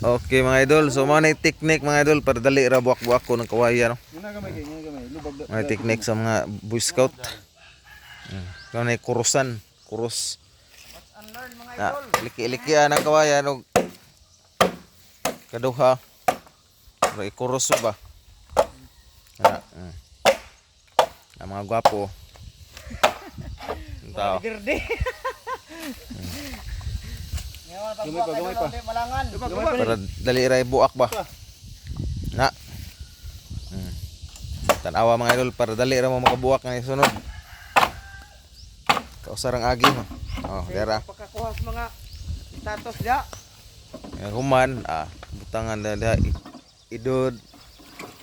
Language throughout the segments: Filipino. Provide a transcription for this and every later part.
Okay mga idol, so mga na technique mga idol para dali ra buwak-buwak ko ng kawayan. No? Na na. Mga technique sa mga Boy Scout. Hmm. Kung na kurusan, kurus. Na, liki-liki ang kawayan og kaduha. Pero ikurus ba? Na, mm. Ang mga gwapo. Tao. Gamay pa, gamay pa. Malangan. Para dali ra buak ba? Na. Hmm. Tanawa mga idol para dali ra mo makabuak nga sunod. Kausarang agi mo. Oh, dera. Pagkakuha sa mga status dia. Nga human, ah, butangan na da idod.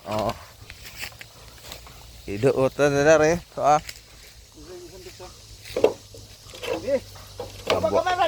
Oh. Idod ta na dere. So ah. Pag Abo. kamay ba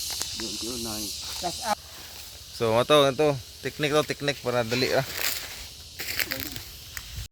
So, ito, ito. Teknik to, teknik para dali ah.